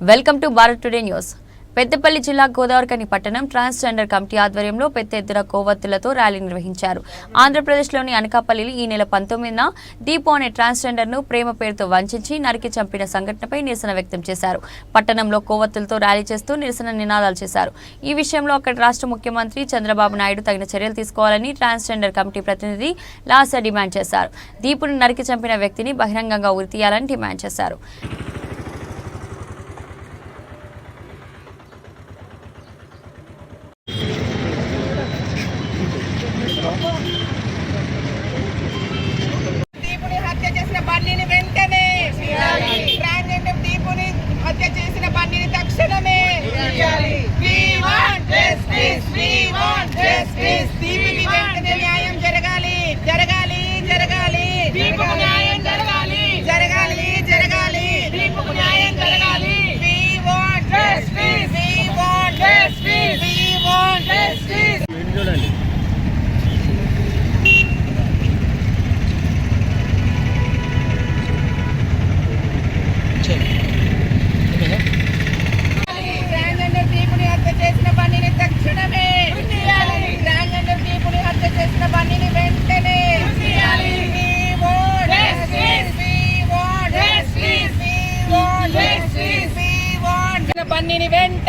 Welcome to Bharat today news. Peddapalli జిల్లా గోదావరికని పట్టణం transgender committee ఆధ్వర్యంలో పెద్ద ఎత్తున కోవత్తులతో ర్యాలీ నిర్వహించారు. ఆంధ్రప్రదేశ్లోని అనకాపల్లిలో ఈ నెల పంతొమ్మిదిన దీపు అనే ట్రాన్స్జెండర్ను ప్రేమ పేరుతో వంచి నరికి చంపిన సంఘటనపై నిరసన వ్యక్తం చేశారు. పట్టణంలో కోవత్తులతో ర్యాలీ చేస్తూ నిరసన నినాదాలు చేశారు. ఈ విషయంలో అక్కడి రాష్ట్ర ముఖ్యమంత్రి చంద్రబాబు నాయుడు తగిన చర్యలు తీసుకోవాలని ట్రాన్స్జెండర్ కమిటీ ప్రతినిధి లాసా డిమాండ్ చేశారు. దీపును నరికి చంపిన వ్యక్తిని బహిరంగంగా ఉరితీయాలని డిమాండ్ చేశారు.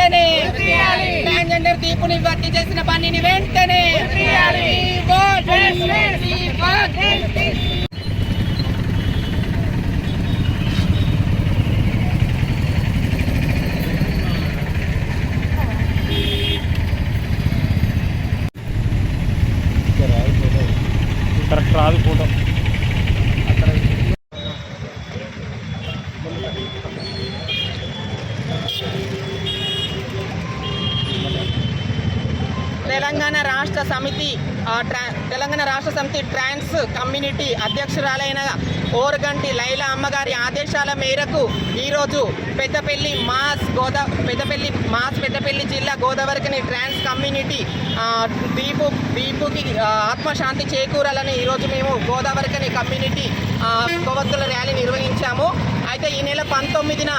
వెంటనే ట్రాన్స్జెండర్ దీపుని భర్తీ చేసిన పనిని వెంటనే కరెక్ట్ రాదు ఫోటో. అక్కడ తెలంగాణ రాష్ట్ర సమితి ట్రా- తెలంగాణ రాష్ట్ర సమితి ట్రాన్స్ కమ్యూనిటీ అధ్యక్షురాలైన ఓరగంటి లైలా అమ్మగారి ఆదేశాల మేరకు ఈరోజు పెద్దపల్లి మాస్ గోదా పెద్దపల్లి మాస్ పెద్దపల్లి జిల్లా గోదావరికని ట్రాన్స్ కమ్యూనిటీ దీపు దీపుకి ఆత్మశాంతి చేకూరాలని ఈరోజు మేము గోదావరికని కమ్యూనిటీ ఆ, కొవ్వొత్తుల ర్యాలీ నిర్వహించాము. అయితే ఈ నెల పంతొమ్మిదిన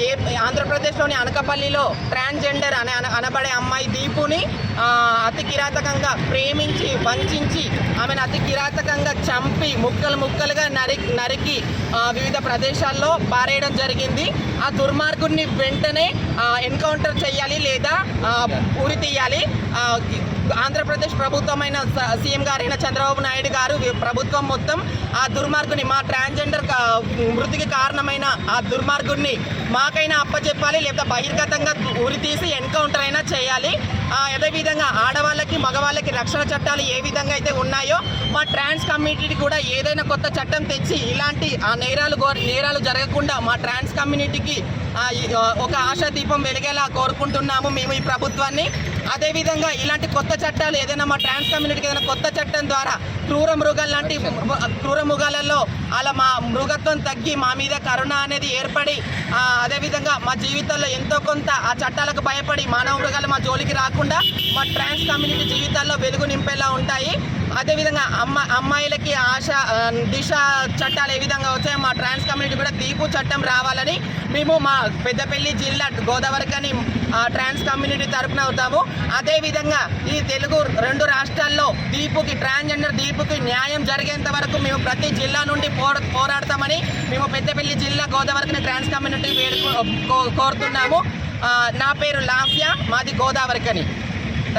ఏ ఆంధ్రప్రదేశ్లోని అనకపల్లిలో ట్రాన్స్జెండర్ అనే అనబడే అమ్మాయి దీపుని అతి కిరాతకంగా ప్రేమించి వంచి ఆమెను అతి కిరాతకంగా చంపి ముక్కలు ముక్కలుగా నరి నరికి వివిధ ప్రదేశాల్లో పారేయడం జరిగింది. ఆ దుర్మార్గుడిని వెంటనే ఎన్కౌంటర్ చేయాలి లేదా ఉరి తీయాలి. ఆంధ్రప్రదేశ్ ప్రభుత్వమైన స- సీఎం గారైన చంద్రబాబు నాయుడు గారు ప్రభుత్వం మొత్తం ఆ దుర్మార్గుని మా ట్రాన్స్జెండర్ మృతికి కారణమైన ఆ దుర్మార్గుడిని మాకైనా అప్పచెప్పాలి లేదా బహిర్గతంగా ఉరితీసి ఎన్కౌంటర్ అయినా చేయాలి. ఆ, అదేవిధంగా ఆడవాళ్ళకి మగవాళ్ళకి రక్షణ చట్టాలు ఏ విధంగా అయితే ఉన్నాయో మా ట్రాన్స్ కమ్యూనిటీ కూడా ఏదైనా కొత్త చట్టం తెచ్చి ఇలాంటి ఆ నేరాలు గో- నేరాలు జరగకుండా మా ట్రాన్స్ కమ్యూనిటీకి ఒక ఆశా దీపం వెలిగేలా కోరుకుంటున్నాము మేము ఈ ప్రభుత్వాన్ని. అదేవిధంగా ఇలాంటి కొత్త చట్టాలు ఏదైనా మా ట్రాన్స్ కమ్యూనిటీకి ఏదైనా కొత్త చట్టం ద్వారా క్రూర మృగాలు లాంటి క్రూర మృగాలలో అలా మా మృగత్వం తగ్గి మా మీద కరుణ అనేది ఏర్పడి అదేవిధంగా మా జీవితాల్లో ఎంతో కొంత ఆ చట్టాలకు భయపడి మానవ మృగాలు మా జోలికి రాకుండా మా ట్రాన్స్ కమ్యూనిటీ జీవితాల్లో వెలుగు నింపేలా ఉంటాయి. అదేవిధంగా అమ్మ అమ్మాయిలకి ఆశ దిశ చట్టాలు ఏ విధంగా వచ్చాయో మా ట్రాన్స్ కమ్యూనిటీ కూడా దీపు చట్టం రావాలని మేము మా పెద్దపల్లి జిల్లా గోదావరికని ట్రాన్స్ కమ్యూనిటీ తరపున అవుతాము. అదేవిధంగా ఈ తెలుగు రెండు రాష్ట్రాల్లో దీపుకి ట్రాన్స్జెండర్ దీపుకి న్యాయం జరిగేంత వరకు మేము ప్రతి జిల్లా నుండి పోరాడతామని మేము పెద్దపల్లి జిల్లా గోదావరికని ట్రాన్స్ కమ్యూనిటీ వేడుకో కో- కోరుతున్నాము. నా పేరు లాఫ్యా మాది గోదావరికని.